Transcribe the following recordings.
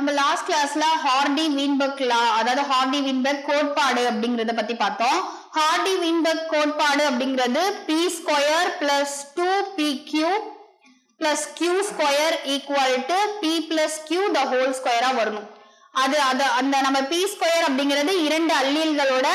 நம்ம லாஸ்ட் கிளாஸ்ல ஹார்டி வீன்பர்க் லா அதாவது ஹார்டி வீன்பர்க் கோட்பாடு அப்படிங்கறத பத்தி பார்த்தோம். ஹார்டி வீன்பர்க் கோட்பாடு அப்படிங்கிறது p square plus two p q plus q square equal to p plus q the whole ஸ்கொயரா வரணும். அது அது அந்த நம்ம பி ஸ்கொயர் அப்படிங்கிறது இரண்டு அல்லீல்களோட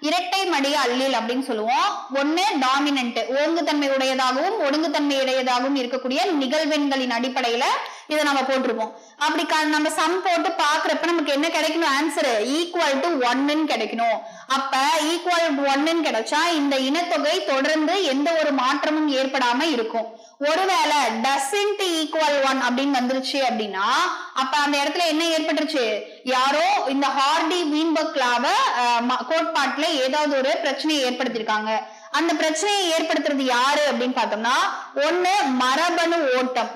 இரட்டை மடிய அல்லில் அப்படின்னு சொல்லுவோம். ஒன்னு டாமினன்ட் ஓங்குத்தன்மை உடையதாகவும் ஒடுங்குத்தன்மை உடையதாகவும் இருக்கக்கூடிய நிகழ்வெண்களின் அடிப்படையில இதை நம்ம போட்டிருப்போம். அப்படி நம்ம சம் போட்டு பாக்குறப்ப நமக்கு என்ன கிடைக்கணும்? ஆன்சர் ஈக்குவல் டு ஒன்னு கிடைக்கணும். அப்ப ஈக்குவல் டு ஒன்னு கிடைச்சா இந்த இனத்தொகை தொடர்ந்து எந்த ஒரு மாற்றமும் ஏற்படாம இருக்கும். ஒருவேளை டசன்ட் ஈக்குவல் ஒன் அப்படின்னு வந்துருச்சு அப்படின்னா அப்ப அந்த இடத்துல என்ன ஏற்பட்டுருச்சு? யாரோ இந்த ஹார்டி வீன்பர்க் லாவ கோட்பாட்டுல ஏதாவது ஒரு பிரச்சனையை ஏற்படுத்தியிருக்காங்க அந்த பிரச்சனையை ஏற்படுத்துறது யாரு அப்படின்னு பார்த்தோம்னா ஒண்ணு மரபணு ஓட்டம்.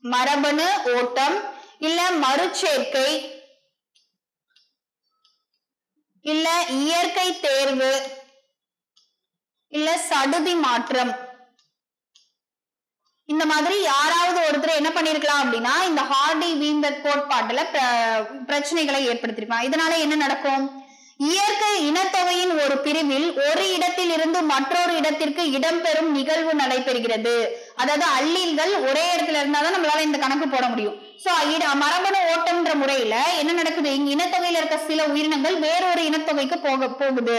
மரபணு ஓட்டம் இல்ல மறுச்சேர்க்கை. இல்ல இயற்கை தேர்வு. இல்ல சடுதி மாற்றம். இந்த மாதிரி யாராவது ஒருத்தர் என்ன பண்ணிருக்கலாம் அப்படின்னா இந்த ஹார்டி வீம்பர் கோட்பாட்டுல பிரச்சனைகளை ஏற்படுத்திருக்கலாம். இதனால என்ன நடக்கும்? இயற்கை இனத்தொகையின் ஒரு பிரிவில் ஒரு இடத்தில் இருந்து மற்றொரு இடத்திற்கு இடம்பெறும் நிகழ்வு நடைபெறுகிறது. அதாவது அல்லீல்கள் ஒரே இடத்துல இருந்தாதான் நம்மளால இந்த கணக்கு போட முடியும். சோ மரபணு ஓட்டம்ன்ற முறையில என்ன நடக்குது? இங்க இனத்தொகையில இருக்க சில உயிரினங்கள் வேறொரு இனத்தொகைக்கு போக போகுது.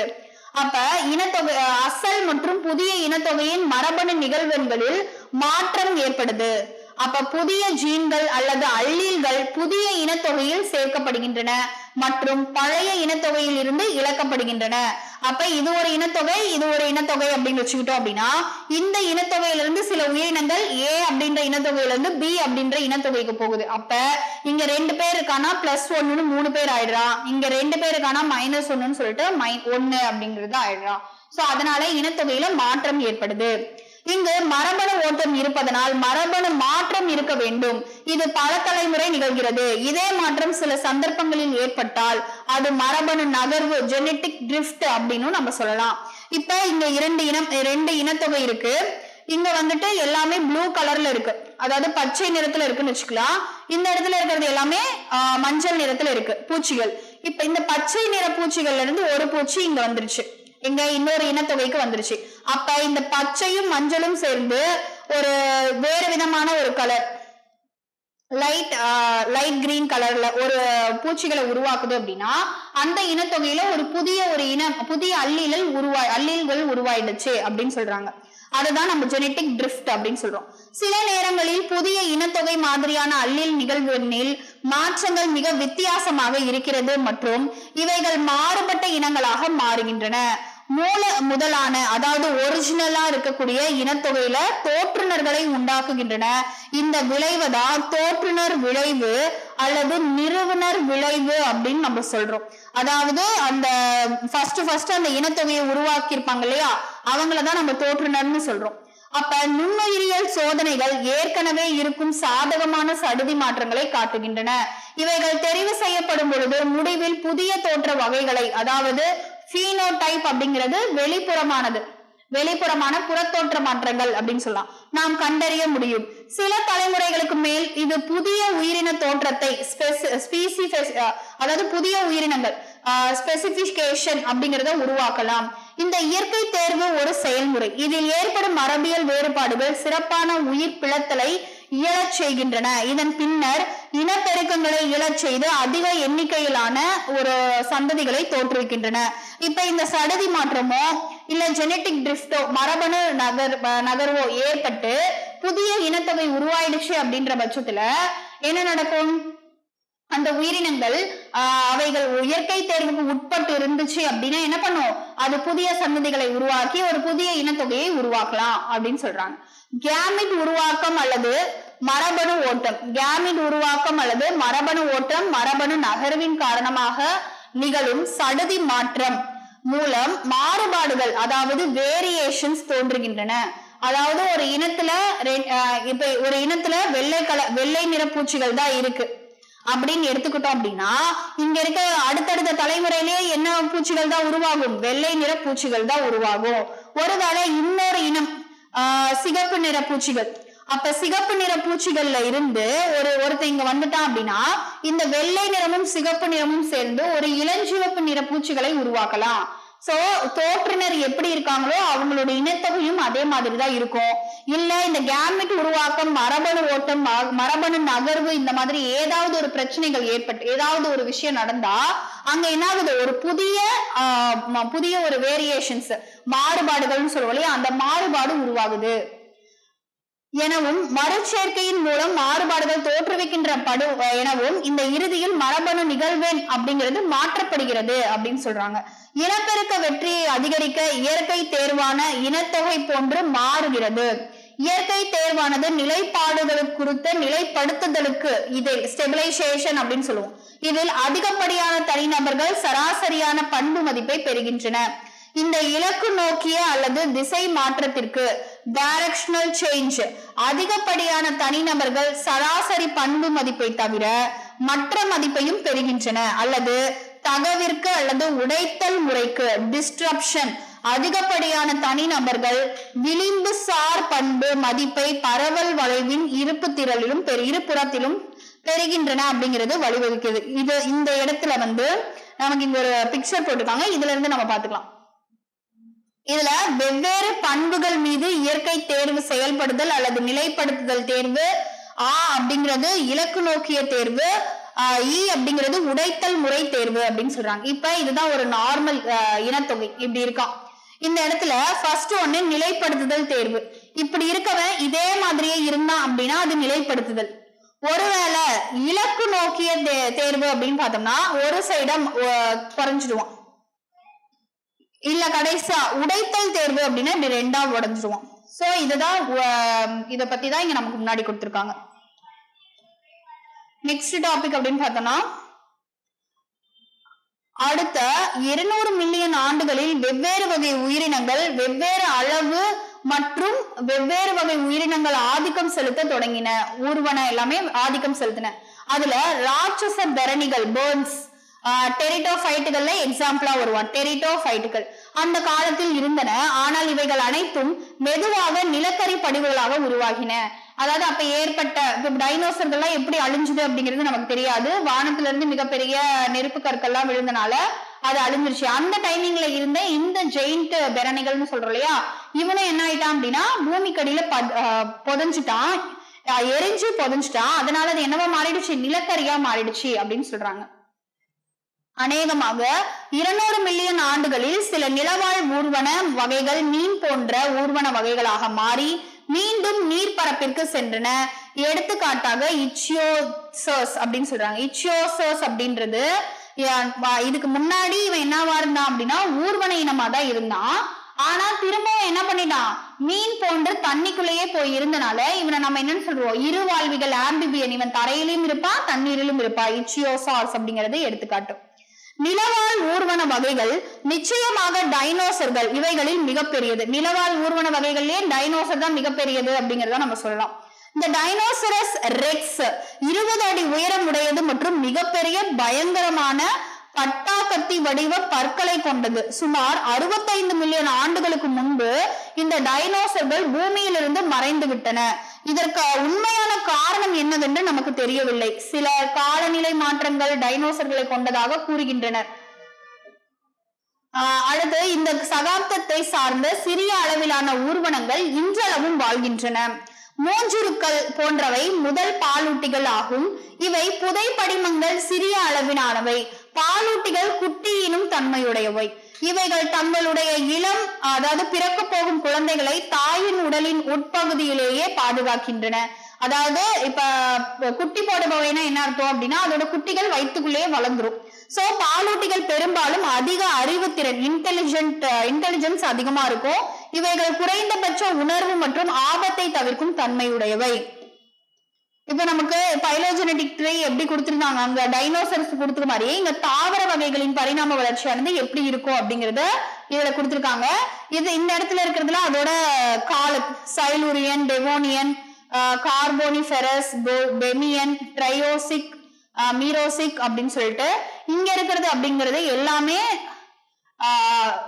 அப்ப இனத்தொகை அசல் மற்றும் புதிய இனத்தொகையின் மரபணு நிகழ்வெண்களில் மாற்றம் ஏற்படுது. அப்ப புதிய ஜீன்கள் அல்லது அல்லீல்கள் புதிய இனத்தொகையில் சேர்க்கப்படுகின்றன மற்றும் பழைய இனத்தொகையில் இருந்து இழக்கப்படுகின்றன. அப்ப இது ஒரு இனத்தொகை இது ஒரு இனத்தொகை அப்படின்னு வச்சுக்கிட்டோம் அப்படின்னா இந்த இனத்தொகையிலிருந்து சில உயிரினங்கள் ஏ அப்படின்ற இனத்தொகையிலிருந்து பி அப்படின்ற இனத்தொகைக்கு போகுது. அப்ப இங்க ரெண்டு பேர் இருக்கானா பிளஸ் ஒன்னு மூணு பேர் ஆயிடுறான் இங்க ரெண்டு பேர் இருக்கானா மைனஸ் ஒன்னுன்னு சொல்லிட்டு மை ஒன்னு அப்படிங்கிறது ஆயிடுறான் சோ அதனால இனத்தொகையில மாற்றம் ஏற்படுது. இங்கு மரபணு ஓட்டம் இருப்பதனால் மரபணு மாற்றம் இருக்க வேண்டும். இது பல தலைமுறை நிகழ்கிறது. இதே மாற்றம் சில சந்தர்ப்பங்களில் ஏற்பட்டால் அது மரபணு நகர்வு ஜெனட்டிக் ட்ரிஃப்ட் அப்படின்னு நம்ம சொல்லலாம். இப்ப இங்க இரண்டு இனம் ரெண்டு இனத்தொகை இருக்கு. இங்க வந்துட்டு எல்லாமே ப்ளூ கலர்ல இருக்கு. அதாவது பச்சை நிறத்துல இருக்குன்னு வச்சுக்கலாம். இந்த இடத்துல இருக்கிறது எல்லாமே ஆஹ், மஞ்சள் நிறத்துல இருக்கு. பூச்சிகள். இப்ப இந்த பச்சை நிற பூச்சிகள்ல இருந்து ஒரு பூச்சி இங்க வந்துருச்சு. இங்க இன்னொரு இனத்தொகைக்கு வந்துருச்சு. அப்ப இந்த பச்சையும் மஞ்சளும் சேர்ந்து ஒரு வேறு விதமான ஒரு கலர் லைட் லைட் கிரீன் கலர்ல ஒரு பூச்சிகளை உருவாக்குது அப்படின்னா அந்த இனத்தொகையில ஒரு புதிய ஒரு இனம் புதிய அல்லீலல் உருவாய் அல்லீல்கள் உருவாயிடுச்சு அப்படின்னு சொல்றாங்க. அதுதான் நம்ம ஜெனட்டிக் ட்ரிஃப்ட் அப்படின்னு சொல்றோம். சில நேரங்களில் புதிய இனத்தொகை மாதிரியான அல்லில் நிகழ்வுகளில் மாற்றங்கள் மிக வித்தியாசமாக இருக்கிறது மற்றும் இவைகள் மாறுபட்ட இனங்களாக மாறுகின்றன. மூல முதலான அதாவது ஒரிஜினலா இருக்கக்கூடிய இனத்தொகையில தோற்றுநர்களை உண்டாக்குகின்றன. இந்த விளைவுதான் தோற்றுநர் விளைவு அல்லது நிறுவனர் விளைவு அப்படின்னு நம்ம சொல்றோம். அதாவது அந்த ஃபர்ஸ்ட் ஃபர்ஸ்ட் அந்த இனத்தொகையை உருவாக்கி இருப்பாங்க இல்லையா அவங்களதான் நம்ம தோற்றுநர்னு சொல்றோம். அப்ப நுண்ணுயிரியல் சோதனைகள் ஏற்கனவே இருக்கும் சாதகமான சடுதி மாற்றங்களை காட்டுகின்றன. இவைகள் தெரிவு செய்யப்படும் பொழுது முடிவில் புதிய தோற்ற வகைகளை அதாவது phenotype அப்படிங்கிறது வெளிப்புறமானது. வெளிப்புறமான புறத்தோற்ற மாற்றங்கள் அப்படின்னு சொல்லலாம். நாம் கண்டறிய முடியும். சில தலைமுறைகளுக்கு மேல் இது புதிய உயிரின தோற்றத்தை அதாவது புதிய உயிரினங்கள் ஸ்பெசிபிகேஷன் அப்படிங்கறத உருவாக்கலாம். இந்த இயற்கை தேர்வு ஒரு செயல்முறை. இதில் ஏற்படும் மரபியல் வேறுபாடுகள் சிறப்பான உயிர் பிளத்தலை இயலச் செய்கின்றன. இதன் பின்னர் இனப்பெருக்கங்களை இழச் செய்து அதிக எண்ணிக்கையிலான ஒரு சந்ததிகளை தோற்றுவிக்கின்றன. இப்ப இந்த சடதி மாற்றமோ இல்ல ஜெனட்டிக் drift மரபணு நகர் நகர்வோ ஏற்பட்டு புதிய இனத்தொகை உருவாயிடுச்சு அப்படின்ற பட்சத்துல என்ன நடக்கும்? அந்த உயிரினங்கள் ஆஹ் அவைகள் இயற்கை தேர்வுக்கு உட்பட்டு இருந்துச்சு அப்படின்னா என்ன பண்ணும்? அது புதிய சந்ததிகளை உருவாக்கி ஒரு புதிய இனத்தொகையை உருவாக்கலாம் அப்படின்னு சொல்றாங்க. கேமிட் உருவாக்கம் அல்லது மரபணு ஓட்டம். கேமின் உருவாக்கம் அல்லது மரபணு ஓட்டம் மரபணு நகர்வின் காரணமாக நிகழும் சடுதி மாற்றம் மூலம் மாறுபாடுகள் அதாவது வேரியேஷன்ஸ் தோன்றுகின்றன. அதாவது ஒரு இனத்துல இப்ப ஒரு இனத்துல வெள்ளை கல வெள்ளை நிற பூச்சிகள் தான் இருக்கு. அப்படின்னு எடுத்துக்கிட்டோம் அப்படின்னா இங்க இருக்க அடுத்தடுத்த தலைமுறையிலேயே என்ன பூச்சிகள் தான் உருவாகும்? வெள்ளை நிற பூச்சிகள் தான் உருவாகும். ஒருவேளை இன்னொரு இனம் ஆஹ் சிகப்பு நிற பூச்சிகள். அப்ப சிகப்பு நிற பூச்சிகள்ல இருந்து ஒரு ஒருத்தர் இங்க வந்துட்டான் அப்படின்னா இந்த வெள்ளை நிறமும் சிகப்பு நிறமும் சேர்ந்து ஒரு இளஞ்சிவப்பு நிற பூச்சிகளை உருவாக்கலாம். சோ தோற்றுனர் எப்படி இருக்காங்களோ அவங்களோட இனத்தொகையும் அதே மாதிரி தான் இருக்கும். இல்ல இந்த கேமிட் உருவாக்கம் மரபணு ஓட்டம் மரபணு நகர்வு இந்த மாதிரி ஏதாவது ஒரு பிரச்சனைகள் ஏற்பட்டு ஏதாவது ஒரு விஷயம் நடந்தா அங்க என்னாகுது? ஒரு புதிய புதிய ஒரு வேரியேஷன்ஸ் மாறுபாடுகள்னு சொல்லுவோம் இல்லையா? அந்த மாறுபாடு உருவாகுது. எனவும் மறுச்சேர்க்கையின் மூலம் மாறுபாடுகள் தோற்றுவிக்கின்ற படு எனவும் இந்த இறுதியில் மரபணு நிகழ்வேன் அப்படிங்கிறது மாற்றப்படுகிறது அப்படின்னு சொல்றாங்க. இனப்பெருக்க வெற்றியை அதிகரிக்க இயற்கை தேர்வான இனத்தொகை போன்று மாறுகிறது. இயற்கை தேர்வானது நிலைப்பாடுகளுக்கு குறித்த நிலைப்படுத்துதலுக்கு இது ஸ்டெபிலைசேஷன் அப்படின்னு சொல்லுவோம். இதில் அதிகப்படியான தனிநபர்கள் சராசரியான பண்பு மதிப்பை பெறுகின்றன. இந்த இலக்கு நோக்கிய அல்லது திசை மாற்றத்திற்கு டைரக்ஷனல் சேஞ்ச் அதிகப்படியான தனிநபர்கள் சராசரி பண்பு மதிப்பை தவிர மற்ற மதிப்பையும் பெறுகின்றன. அல்லது தகவிற்கு அல்லது உடைத்தல் முறைக்கு டிஸ்ட்ரப்ஷன் அதிகப்படியான தனிநபர்கள் விளிம்பு சார் பண்பு மதிப்பை பரவல் வளைவின் இருப்பு திரளிலும் பெரு இருபுறத்திலும் பெறுகின்றன அப்படிங்கிறது வழிவகுக்குது இது இந்த இடத்துல வந்து நமக்கு இங்க ஒரு பிக்சர் போட்டிருக்காங்க. இதுல இருந்து நம்ம பாத்துக்கலாம் இதுல வெவ்வேறு பண்புகள் மீது இயற்கை தேர்வு செயல்படுதல் அல்லது நிலைப்படுத்துதல் தேர்வு ஆ அப்படிங்கிறது இலக்கு நோக்கிய தேர்வு இ அப்படிங்கிறது உடைத்தல் முறை தேர்வு அப்படின்னு சொல்றாங்க. இப்ப இதுதான் ஒரு நார்மல் இனத்தொகை. இப்படி இருக்கான் இந்த இடத்துல ஃபர்ஸ்ட் ஒன்னு நிலைப்படுத்துதல் தேர்வு. இப்படி இருக்கவன் இதே மாதிரியே இருந்தான் அப்படின்னா அது நிலைப்படுத்துதல். ஒருவேளை இலக்கு நோக்கிய தே- தேர்வு அப்படின்னு பார்த்தோம்னா ஒரு சைடம் குறைஞ்சிடுவான். இல்ல கடைசியா உடைத்தல் தேர்வு அப்படின்னா இப்படி ரெண்டா உடஞ்சிருவோம். சோ இதுதான் இத பத்தி தான் இங்க நமக்கு முன்னாடி கொடுத்திருக்காங்க. நெக்ஸ்ட் டாபிக் அப்படின்னு பார்த்தோம்னா அடுத்த இருநூறு மில்லியன் ஆண்டுகளில் வெவ்வேறு வகை உயிரினங்கள் வெவ்வேறு அளவு மற்றும் வெவ்வேறு வகை உயிரினங்கள் ஆதிக்கம் செலுத்த தொடங்கின ஊர்வன எல்லாமே ஆதிக்கம் செலுத்தின. அதுல ராட்சச தரணிகள் பேர்ன்ஸ் டெரிட்டோஃபைட்டுகள்ல எக்ஸாம்பிளா வருவான். டெரிட்டோஃபைட்டுகள் அந்த காலத்தில் இருந்தன. ஆனால் இவைகள் அனைத்தும் மெதுவாக நிலக்கரி படிவுகளாக உருவாகின. அதாவது அப்ப ஏற்பட்ட இப்ப டைனோசர்கள்லாம் எப்படி அழிஞ்சுது அப்படிங்கிறது நமக்கு தெரியாது. வானத்துல இருந்து மிகப்பெரிய நெருப்பு கற்கள்லாம் விழுந்தனால அது அழிஞ்சிருச்சு. அந்த டைமிங்ல இருந்த இந்த ஜெயிண்ட் பெரணிகள்னு சொல்றோம் இல்லையா? இவனும் என்ன ஆயிட்டான் அப்படின்னா பூமிக்கடியில பத- எரிஞ்சு புதைஞ்சிட்டான். அதனால அது என்னவா மாறிடுச்சு? நிலக்கரியா மாறிடுச்சு அப்படின்னு சொல்றாங்க. அநேகமாக இருநூறு மில்லியன் ஆண்டுகளில் சில நிலவாழ் ஊர்வன வகைகள் மீன் போன்ற ஊர்வன வகைகளாக மாறி மீண்டும் நீர்ப்பரப்பிற்கு சென்றன. எடுத்துக்காட்டாக இச்சியோசோஸ் அப்படின்னு சொல்றாங்க. இச்சியோசோஸ் அப்படின்றது இதுக்கு முன்னாடி இவன் என்னவா இருந்தான் அப்படின்னா ஊர்வன இனமா தான் இருந்தான். ஆனா திரும்பவும் என்ன பண்ணிட்டான்? மீன் போன்று தண்ணிக்குள்ளேயே போய் இருந்தனால இவனை நம்ம என்னன்னு சொல்றோம் இருவாழ்விகள் ஆம்பிபியன். இவன் தரையிலும் இருப்பான் தண்ணீரிலும் இருப்பான். இச்சியோசார்ஸ் அப்படிங்கறது எடுத்துக்காட்டும். நிலவாழ் ஊர்வன வகைகள் நிச்சயமாக டைனோசர்கள் இவைகளில் மிகப்பெரியது. நிலவாழ் ஊர்வன வகைகள்லயே டைனோசர் தான் மிகப்பெரியது அப்படிங்கறத நம்ம சொல்லலாம். இந்த டைனோசரஸ் ரெக்ஸ் இருபது அடி உயரம் உடையது மற்றும் மிகப்பெரிய பயங்கரமான பட்டாக்கத்தி வடிவ பற்களை கொண்டது. சுமார் 65 மில்லியன் ஆண்டுகளுக்கு முன்பு இந்த டைனோசர்கள் பூமியிலிருந்து மறைந்து விட்டன இதற்கு உண்மையான காரணம் என்னவென்று நமக்கு தெரியவில்லை. சில காலநிலை மாற்றங்கள் டைனோசர்களை கொண்டதாக கூறுகின்றனர். அடுத்து இந்த சகாப்தத்தை சார்ந்த சிறிய அளவிலான ஊர்வனங்கள் இன்றளவும் வாழ்கின்றன. மூஞ்சுருக்கள் போன்றவை முதல் பாலூட்டிகள் ஆகும். இவை புதை படிமங்கள் சிறிய அளவிலானவை. பாலூட்டிகள் குட்டியினும் தன்மையுடையவை. இவைகள் தங்களுடைய இளம் அதாவது பிறக்க போகும் குழந்தைகளை தாயின் உடலின் உட்பகுதியிலேயே பாதுகாக்கின்றன. அதாவது இப்ப குட்டி போடுபவைனா என்ன அர்த்தம் அப்படின்னா அதோட குட்டிகள் வயிற்றுக்குள்ளேயே வளர்ந்துரும். சோ பாலூட்டிகள் பெரும்பாலும் அதிக அறிவுத்திறன் இன்டெலிஜென்ட் இன்டெலிஜென்ஸ் அதிகமா இருக்கும். இவைகள் குறைந்தபட்ச உணர்வு மற்றும் ஆபத்தை தவிர்க்கும் தன்மையுடையவை. இப்ப நமக்கு பைலோஜெனடிக் ட்ரீ எப்படி கொடுத்திருந்தாங்க? அங்க டைனோசர்ஸ் கொடுத்துரு மாதிரியே இங்க தாவர வகைகளின் பரிணாம வளர்ச்சியானது எப்படி இருக்கும் அப்படிங்கறத இதுல கொடுத்திருக்காங்க. இது இந்த இடத்துல இருக்கிறதுல அதோட கால சைலூரியன் டெவோனியன் கார்போனிஃபெரஸ் பெமியன் ட்ரையோசிக் மீரோசிக் அப்படின்னு சொல்லிட்டு இங்க இருக்கிறது அப்படிங்கிறது எல்லாமே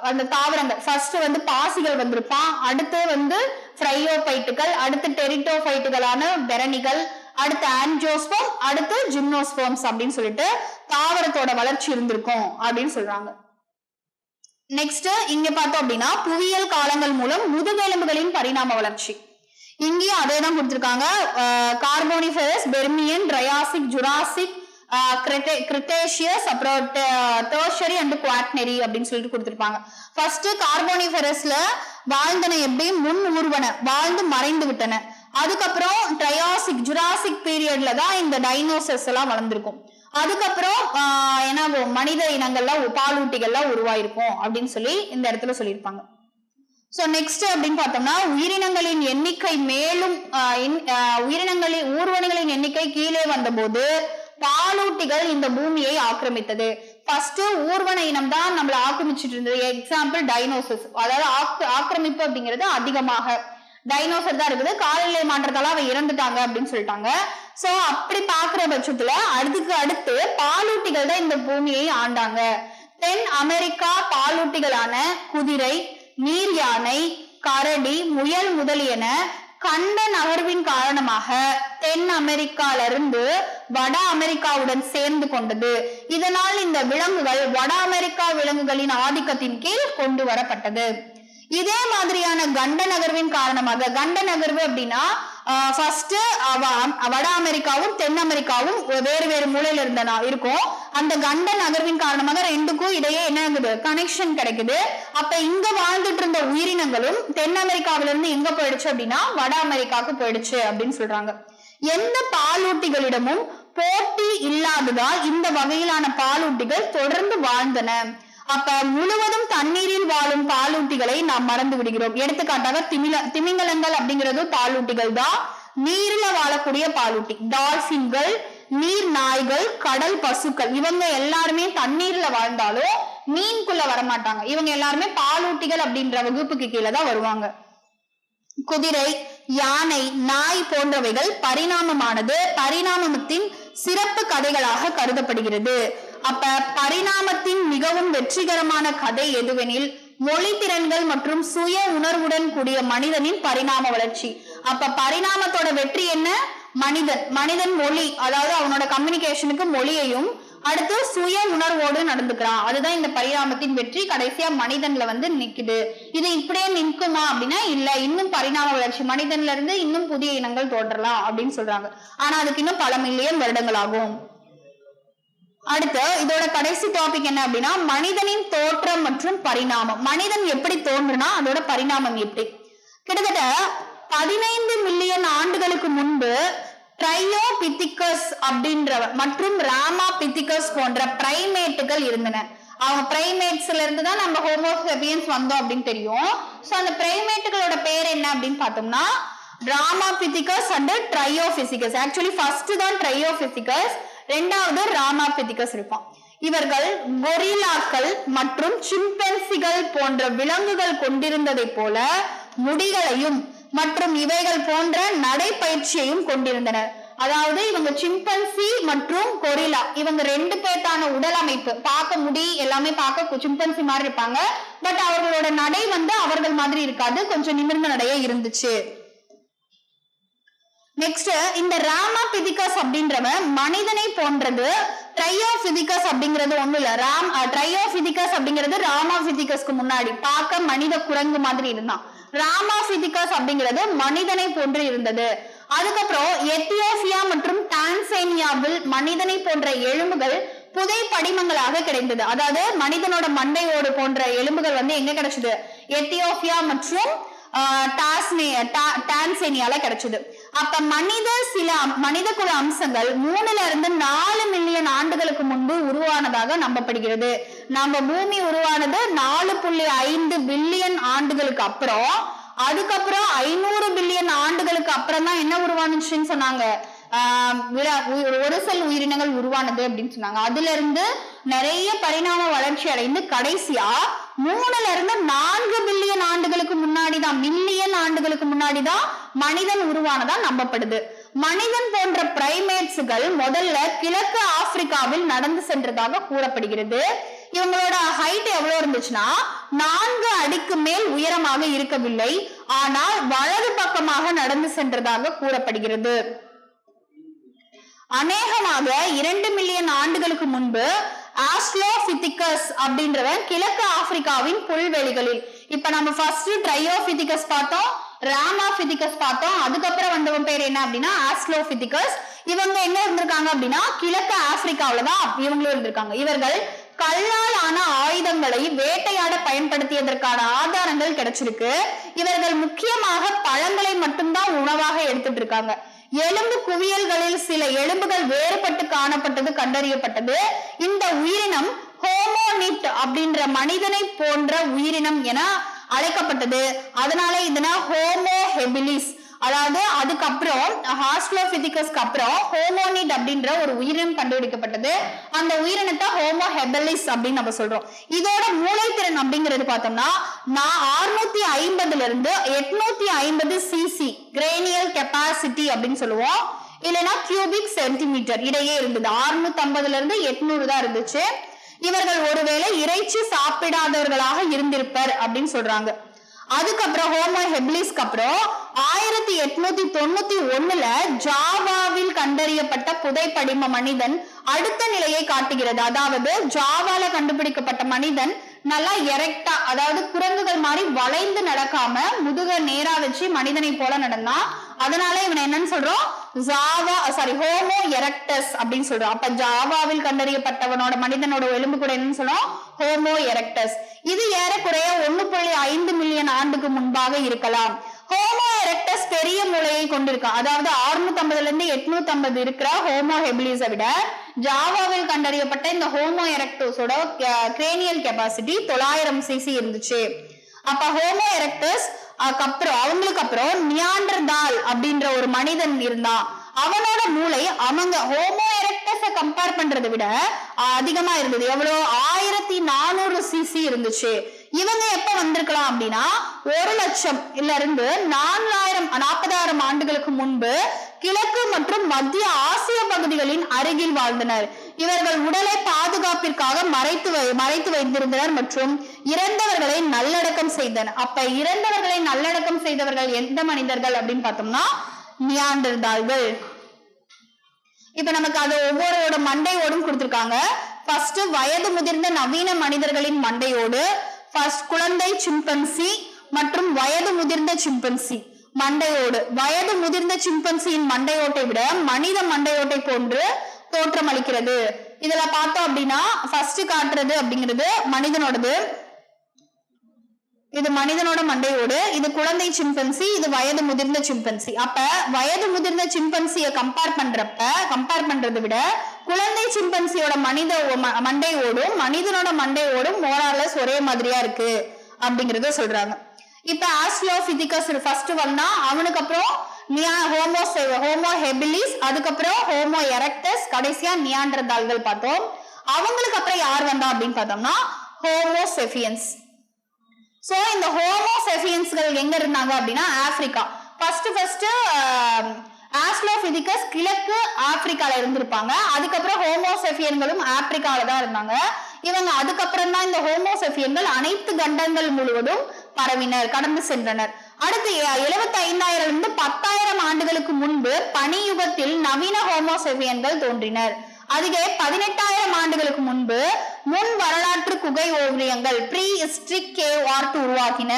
அந்த தாவரங்கள். ஃபர்ஸ்ட் வந்து பாசிகள் வந்திருப்பான். அடுத்து வந்து ஃப்ரையோபைட்டுகள் அடுத்து டெரிட்டோபைட்டுகளான பெரணிகள் அடுத்து ஆன்ஜோஸ்போம் அடுத்து ஜிம்னோஸ்போம்ஸ் அப்படின்னு சொல்லிட்டு தாவரத்தோட வளர்ச்சி இருந்திருக்கும் அப்படின்னு சொல்றாங்க. நெக்ஸ்ட் இங்க பார்த்தோம் அப்படின்னா புவியியல் காலங்கள் மூலம் முதுகெலும்புகளின் பரிணாம வளர்ச்சி. இங்கேயும் அதே தான் கொடுத்துருக்காங்க Carboniferous Permian Triassic Jurassic Cretaceous அப்புறம் டோர்ஷரி அண்ட் குவாட்னரி அப்படின்னு சொல்லிட்டு கொடுத்துருப்பாங்க. ஃபர்ஸ்ட் கார்போனிஃபரஸ்ல வாழ்ந்தன எப்படி? முன் ஊர்வன வாழ்ந்து மறைந்து விட்டன. அதுக்கப்புறம் ட்ரையாசிக் ஜுராசிக் பீரியட்ல தான் இந்த டைனோசர்ஸ் எல்லாம் வளர்ந்துருக்கும். அதுக்கப்புறம் ஆஹ் என்ன மனித இனங்கள்லாம் பாலூட்டிகள்லாம் உருவாயிருக்கும் அப்படின்னு சொல்லி இந்த இடத்துல சொல்லியிருப்பாங்க. ஸோ நெக்ஸ்ட் அப்படின்னு பார்த்தோம்னா உயிரினங்களின் எண்ணிக்கை மேலும் இன்- உயிரினங்களின் ஊர்வனங்களின் எண்ணிக்கை கீழே வந்தபோது பாலூட்டிகள் இந்த பூமியை ஆக்கிரமித்தது. ஃபர்ஸ்ட் ஊர்வன இனம் தான் நம்மளை ஆக்கிரமிச்சிட்டு இருந்தது. எக்ஸாம்பிள் டைனோசஸ் அதாவது ஆக்கிரமிப்பு அப்படிங்கிறது அதிகமாக. டைனோசர் தான் இருக்குது. காலநிலை மாற்றத்தால அவ இறந்துட்டாங்க அப்படின்னு சொல்லிட்டாங்க. சோ அப்படி பாக்குற பட்சத்துல அதுக்கு அடுத்து பாலூட்டிகள் தான் இந்த பூமியை ஆண்டாங்க. தென் அமெரிக்கா பாலூட்டிகளான குதிரை நீர் யானை கரடி முயல் முதலியன கண்ட நகர்வின் காரணமாக தென் அமெரிக்கால இருந்து வட அமெரிக்காவுடன் சேர்ந்து கொண்டது. இதனால் இந்த விலங்குகள் வட அமெரிக்கா விலங்குகளின் ஆதிக்கத்தின் கீழ் கொண்டு வரப்பட்டது. இதே மாதிரியான கண்ட நகர்வின் காரணமாக கண்ட நகர்வு அப்படின்னா ஃபர்ஸ்ட் வட அமெரிக்காவும் தென் அமெரிக்காவும் வேறு வேறு மூலையில இருந்தனா இருக்கும். அந்த கண்ட நகர்வின் காரணமாக ரெண்டுக்கும் இடையே என்ன ஆகுது? கனெக்ஷன் கிடைக்குது. அப்ப இங்க வாழ்ந்துட்டு இருந்த உயிரினங்களும் தென் அமெரிக்காவில இருந்து எங்க போயிடுச்சு அப்படின்னா வட அமெரிக்காவுக்கு போயிடுச்சு அப்படின்னு சொல்றாங்க. எந்த பாலூட்டிகளிடமும் போட்டி இல்லாததால் இந்த வகையிலான பாலூட்டிகள் தொடர்ந்து வாழ்ந்தன. அப்ப முழுவதும் தண்ணீரில் வாழும் பாலூட்டிகளை நாம் மறந்து விடுகிறோம். எடுத்துக்காட்டாக திமில திமிங்கலங்கள் அப்படிங்கிறது பாலூட்டிகள் தான். நீரில வாழக்கூடிய பாலூட்டி. டால்பின்கள் நீர் நாய்கள் கடல் பசுக்கள். இவங்க எல்லாருமே தண்ணீர்ல வாழ்ந்தாலும் மீன்குள்ள வரமாட்டாங்க. இவங்க எல்லாருமே பாலூட்டிகள் அப்படின்ற வகுப்புக்கு கீழே தான் வருவாங்க. குதிரை யானை நாய் போன்றவைகள் பரிணாமமானது பரிணாமத்தின் சிறப்பு கதைகளாக கருதப்படுகிறது. அப்ப பரிணாமத்தின் மிகவும் வெற்றிகரமான கதை எதுவெனில் மொழி திறன்கள் மற்றும் சுய உணர்வுடன் கூடிய மனிதனின் பரிணாம வளர்ச்சி. அப்ப பரிணாமத்தோட வெற்றி என்ன? மனிதன். மனிதன் மொழி. அதாவது அவனோட கம்யூனிகேஷனுக்கு மொழியையும் அடுத்து சுய உணர்வோடு நடந்துக்கிறான். அதுதான் இந்த பரிணாமத்தின் வெற்றி. கடைசியா மனிதன்ல வந்து நிக்குது. இது இப்படியே நிற்குமா அப்படின்னா இல்ல இன்னும் பரிணாம வளர்ச்சி. மனிதன்ல இருந்து இன்னும் புதிய இனங்கள் தோன்றலாம் அப்படின்னு சொல்றாங்க. ஆனா அதுக்கு இன்னும் பல மில்லியன் வருடங்கள் ஆகும். அடுத்து இதோட கடைசி டாபிக் என்ன அப்படின்னா மனிதனின் தோற்றம் மற்றும் பரிணாமம். மனிதன் எப்படி தோன்றுனா அதோட பரிணாமம் எப்படி? கிட்டத்தட்ட பதினைந்து மில்லியன் ஆண்டுகளுக்கு முன்பு ட்ரையோபித்திகஸ் அப்படின்ற மற்றும் ராமா பித்திகஸ் போன்ற பிரைமேட்டுகள் இருந்தன. அவங்க பிரைமேட்ஸ்ல இருந்து தான் நம்ம ஹோமோசெபியன்ஸ் வந்தோம் அப்படின்னு தெரியும். சோ அந்த பிரைமேட்டுகளோட பேர் என்ன அப்படின்னு பார்த்தோம்னா Ramapithecus and Dryopithecus actually first தான் ட்ரையோபிசிகஸ் ரெண்டாவது ராமாபிதிகஸ் இருப்பான். இவர்கள் கொரில்லாக்கள் மற்றும் சிம்பன்சிகள் போன்ற விலங்குகள் கொண்டிருந்ததை போல முடிகளையும் மற்றும் இவைகள் போன்ற நடைப்பயிற்சியையும் கொண்டிருந்தனர். அதாவது இவங்க சிம்பன்சி மற்றும் கொரில்லா இவங்க ரெண்டு பேர்த்தான உடல் அமைப்பு. பார்க்க முடி எல்லாமே பார்க்க சிம்பன்சி மாதிரி இருப்பாங்க. பட் அவர்களோட நடை வந்து அவர்கள் மாதிரி இருக்காது. கொஞ்சம் நிமிர்ந்த நடையே இருந்துச்சு. நெக்ஸ்ட் இந்த ராமா பிதிகஸ் அப்படின்றவன் மனிதனை போன்றது ட்ரையோபிதிகஸ் அப்படிங்கிறது ஒண்ணும் இல்ல. ராம் ட்ரையோபிதிகஸ் அப்படிங்கிறது ராமாபிதிகஸ்க்கு முன்னாடி பார்க்க மனித குரங்கு மாதிரி இருந்தான். ராமாபிதிகஸ் அப்படிங்கிறது மனிதனை போன்று இருந்தது. அதுக்கப்புறம் எத்தியோபியா மற்றும் டான்சேனியாவில் மனிதனை போன்ற எலும்புகள் புதை படிமங்களாக கிடைத்தது. அதாவது மனிதனோட மண்டையோடு போன்ற எலும்புகள் வந்து எங்க கிடைச்சது? எத்தியோபியா மற்றும் டாஸ்னே- டா- டான்சேனியால கிடைச்சது. அப்ப மனித சில மனித குல அம்சங்கள் மூணுல இருந்து நாலு மில்லியன் ஆண்டுகளுக்கு முன்பு உருவானதாக நம்பப்படுகிறது. நம்ம பூமி உருவானது நாலு புள்ளி ஐந்து பில்லியன் ஆண்டுகளுக்கு அப்புறம் அதுக்கப்புறம் ஐநூறு பில்லியன் ஆண்டுகளுக்கு அப்புறம் தான் என்ன உருவானுச்சுன்னு சொன்னாங்க. ஒரு செல் உயிரினங்கள் உருவானது அப்படின்னு சொன்னாங்க. அதுல இருந்து நிறைய பரிணாம வளர்ச்சி அடைந்து கடைசியா மூணுல இருந்து நான்கு பில்லியன் ஆண்டுகளுக்கு முன்னாடி தான் மில்லியன் ஆண்டுகளுக்கு முன்னாடி தான் மனிதன் உருவானதா நம்பப்படுது. மனிதன் போன்ற பிரைமேட்ஸ்கள் முதல்ல கிழக்கு ஆப்பிரிக்காவில் நடந்து சென்றதாக கூறப்படுகிறது. இவங்களோட ஹைட் எவ்வளவு இருந்துச்சுன்னா நான்கு அடிக்கு மேல் உயரமாக இருக்கவில்லை. ஆனால் வலது பக்கமாக நடந்து சென்றதாக கூறப்படுகிறது. அநேகமாக இரண்டு மில்லியன் ஆண்டுகளுக்கு முன்பு ஆஸ்ட்ரோபிதிகஸ் அப்படின்றவன் கிழக்கு ஆப்பிரிக்காவின் புல்வெளிகளில். இப்ப நம்ம ஃபர்ஸ்ட் ட்ரையோபிதிகஸ் பார்த்தோம் ராமாபிதிகஸ் பார்த்தோம். அதுக்கப்புறம் வந்தவன் பேர் என்ன அப்படின்னா ஆஸ்லோபிதிகஸ் இவங்க எங்க இருந்திருக்காங்க அப்படின்னா கிழக்கு ஆப்பிரிக்காவில தான் இவங்களும் இருந்திருக்காங்க. இவர்கள் கல்லால் ஆன ஆயுதங்களை வேட்டையாட பயன்படுத்தியதற்கான ஆதாரங்கள் கிடைச்சிருக்கு. இவர்கள் முக்கியமாக பழங்களை மட்டும்தான் உணவாக எடுத்துட்டு இருக்காங்க. எலும்பு குவியல்களில் சில எலும்புகள் வேறுபட்டு காணப்பட்டது கண்டறியப்பட்டது. இந்த உயிரினம் ஹோமோனிட் அப்படின்ற மனிதனை போன்ற உயிரினம் என அழைக்கப்பட்டது. அதனால இதுனா ஹோமோ ஹெபிலிஸ் அதாவது அதுக்கப்புறம் ஹாஸ்லோபிதிகஸ்க்கு அப்புறம் ஹோமோனிட் அப்படின்ற ஒரு உயிரினம் கண்டுபிடிக்கப்பட்டது. அந்த உயிரினத்தை ஹோமோ ஹெபலிஸ் அப்படின்னு நம்ம சொல்றோம். இதோட மூளைத்திறன் அப்படிங்கிறது பார்த்தோம்னா நான் அறுநூத்தி ஐம்பதுல இருந்து எட்நூத்தி ஐம்பது சிசி கிரேனியல் கெப்பாசிட்டி அப்படின்னு சொல்லுவோம். இல்லைன்னா கியூபிக் சென்டிமீட்டர் இடையே இருந்தது. அறுநூத்தி ஐம்பதுல இருந்து எட்நூறு தான் இருந்துச்சு. இவர்கள் ஒருவேளை இறைச்சி சாப்பிடாதவர்களாக இருந்திருப்பர் அப்படின்னு சொல்றாங்க. அதுக்கப்புறம் ஹோமோ ஹெப்லிஸ்க்கு அப்புறம் ஆயிரத்தி எட்நூத்தி தொண்ணூத்தி ஒண்ணுல ஜாவாவில் கண்டறியப்பட்ட புதைப்படிம மனிதன் அடுத்த நிலையை காட்டுகிறது. அதாவது ஜாவால கண்டுபிடிக்கப்பட்ட மனிதன் நல்லா எரெக்டா அதாவது குரங்குகள் மாதிரி வளைந்து நடக்காம முதுக நேரா வச்சு மனிதனை போல நடந்தான். அதனால இவனை என்னன்னு சொல்றோம்? ஜாவா சாரி ஹோமோ எரக்டஸ் அப்படின்னு சொல்றோம். அப்ப ஜாவாவில் கண்டறியப்பட்டவனோட மனிதனோட எலும்பு கூட என்னன்னு சொல்றோம்? Homo erectus. இது ஏறக்குறைய ஒண்ணு புள்ளி ஐந்து மில்லியன் ஆண்டுக்கு முன்பாக இருக்கலாம். ஹோமோ எரக்டஸ் பெரிய மூளையை கொண்டிருக்கான் அதாவது 650 இருந்து 850 இருக்கிற ஹோமோ ஹெபிலிஸை விட ஜாவாவில் கண்டறியப்பட்ட இந்த ஹோமோ எரக்டஸோட கிரேனியல் கெப்பாசிட்டி தொள்ளாயிரம் சிசி இருந்துச்சு. அப்ப ஹோமோ எரக்டஸ் அப்புறம் அவங்களுக்கு அப்புறம் நியாண்டர்தால் அப்படின்ற ஒரு மனிதன் இருந்தான். அவனோட மூளை அவங்க ஹோமோ எரக்டஸ கம்பேர் பண்றதை விட அதிகமா இருந்தது. எவ்வளவு ஆயிரத்தி நானூறு சிசி இருந்துச்சு. இவங்க எப்ப வந்திருக்கலாம் அப்படின்னா ஒரு லட்சம் இல்ல இருந்து நான்காயிரம் நாற்பதாயிரம் ஆண்டுகளுக்கு முன்பு கிழக்கு மற்றும் மத்திய ஆசிய பகுதிகளின் அருகில் வாழ்ந்தனர். இவர்கள் உடலை பாதுகாப்பிற்காக மறைத்து வை- மறைத்து வைத்திருந்தனர் மற்றும் இறந்தவர்களை நல்லடக்கம் செய்தனர் அப்ப இறந்தவர்களை நல்லடக்கம் செய்தவர்கள் எந்த மனிதர்கள் அப்படின்னு பார்த்தோம்னா நியாண்டர்தால்கள் இப்ப நமக்கு அது ஒவ்வொருவோட மண்டையோடும் கொடுத்திருக்காங்க. ஃபர்ஸ்ட் வயது முதிர்ந்த நவீன மனிதர்களின் மண்டையோடு ஃபர்ஸ்ட் குழந்தை சிம்பன்சி மற்றும் வயது முதிர்ந்த சிம்பன்சி மண்டையோடு. வயது முதிர்ந்த சிம்பன்சியின் மண்டையோட்டை விட மனித மண்டையோட்டை போன்று தோற்றம் அளிக்கிறது. இதுல பார்த்தோம் அப்படின்னா ஃபர்ஸ்ட் காட்டுறது அப்படிங்கிறது மனிதனோடது. இது மனிதனோட மண்டையோடு இது குழந்தை சிம்பன்சி இது வயது முதிர்ந்த சிம்பன்சி அப்ப வயது முதிர்ந்த சிம்பன்சியை கம்பேர் பண்றப்ப கம்பேர் பண்றதை விட குழந்தை சிம்பன்சியோட மனித ஒ- ம- மண்டையோடும் மனிதனோட மண்டையோடும் மோரார்லஸ் ஒரே மாதிரியா இருக்கு அப்படிங்கறத சொல்றாங்க. இப்ப ஆஸ்ட்ரோபிதிகஸ் ஃபர்ஸ்ட் வந்தா அவனுக்கு அப்புறம் நியா ஹோமோ ஹோமோ ஹெபிலிஸ் அதுக்கப்புறம் ஹோமோ எரக்டஸ் கடைசியா நியாண்டர்தால்கள் பார்த்தோம். அவங்களுக்கு அப்புறம் யார் வந்தா அப்படின்னு பார்த்தோம்னா ஹோமோ செஃபியன்ஸ் சோ இந்த ஹோமோ செஃபியன்ஸ்கள் எங்க இருந்தாங்க அப்படின்னா ஆப்பிரிக்கா ஃபர்ஸ்ட் ஃபர்ஸ்ட் ஆஸ்லோபிதிகஸ் கிழக்கு ஆப்பிரிக்கால இருந்திருப்பாங்க. அதுக்கப்புறம் ஹோமோசெஃபியன்களும் ஆப்பிரிக்கால தான் இருந்தாங்க. இவங்க அதுக்கப்புறம் தான் இந்த ஹோமோசெஃபியன்கள் அனைத்து கண்டங்கள் முழுவதும் பரவினர் கடந்து சென்றனர். அடுத்து எழுபத்தி ஐந்தாயிரம் இருந்து பத்தாயிரம் ஆண்டுகளுக்கு முன்பு பனியுகத்தில் நவீன ஹோமோசெஃபியன்கள் தோன்றினர். அதுவே பதினெட்டாயிரம் ஆண்டுகளுக்கு முன்பு முன் வரலாற்று குகை ஓவியங்கள் ப்ரீ ஹிஸ்டிக் கேவ் ஆர்ட் உருவாக்கின.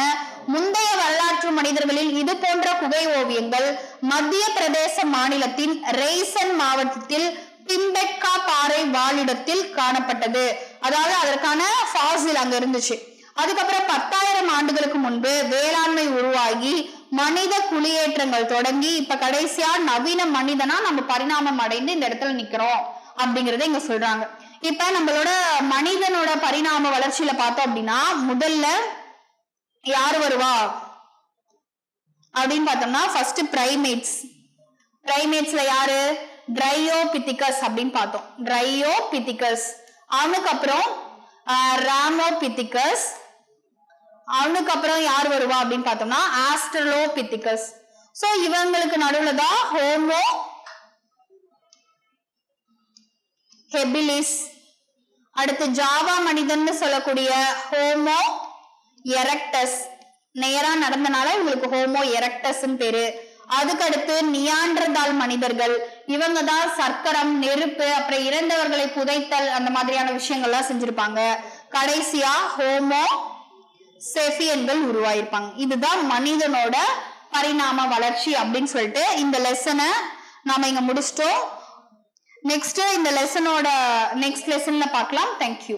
முந்தைய வரலாற்று மனிதர்களில் இது போன்ற குகை ஓவியங்கள் மத்திய பிரதேச மாநிலத்தின் ரெய்சன் மாவட்டத்தில் பிம்பெட்கா பாறை வாழிடத்தில் காணப்பட்டது. அதாவது அதற்கான ஃபாசில் அங்க இருந்துச்சு. அதுக்கப்புறம் பத்தாயிரம் ஆண்டுகளுக்கு முன்பு வேளாண்மை உருவாகி மனித குளியேற்றங்கள் தொடங்கி இப்ப கடைசியா நவீன மனிதனா நம்ம பரிணாமம் அடைந்து இந்த இடத்துல நிக்கிறோம் அப்படிங்கறத இங்க சொல்றாங்க. இப்ப நம்மளோட மனிதனோட பரிணாம வளர்ச்சியில பார்த்தோம் அப்படின்னா முதல்ல யார் வருவா? அப்படின்னு பார்த்தோம்னா ஃபர்ஸ்ட் பிரைமேட்ஸ் பிரைமேட்ஸ்ல யாரு? ட்ரையோபித்திகஸ் அப்படின்னு பார்த்தோம். ட்ரையோபித்திகஸ் அவனுக்கு அப்புறம் ராமோபித்திகஸ் அவனுக்கு அப்புறம் யார் வருவா அப்படின்னு பார்த்தோம்னா ஆஸ்ட்ரலோபித்திகஸ் ஸோ இவங்களுக்கு நடுவில் தான் ஹோமோ ஹெபிலிஸ் அடுத்து ஜாவா மனிதன்னு சொல்லக்கூடிய ஹோமோ எரக்டஸ் நேரா நடந்தனால இவங்களுக்கு ஹோமோ எரக்டஸ்ன்னு பேரு. அதுக்கடுத்து நியாண்டர்தால் மனிதர்கள். இவங்க தான் சர்க்கரம் நெருப்பு அப்புறம் இறந்தவர்களை புதைத்தல் அந்த மாதிரியான விஷயங்கள்லாம் செஞ்சிருப்பாங்க. கடைசியா ஹோமோ செஃபியன்கள் உருவாயிருப்பாங்க. இதுதான் மனிதனோட பரிணாம வளர்ச்சி அப்படின்னு சொல்லிட்டு இந்த லெசனை நாம இங்க முடிச்சிட்டோம். நெக்ஸ்ட் இந்த லெசனோட நெக்ஸ்ட் லெசன்ல பார்க்கலாம். Thank you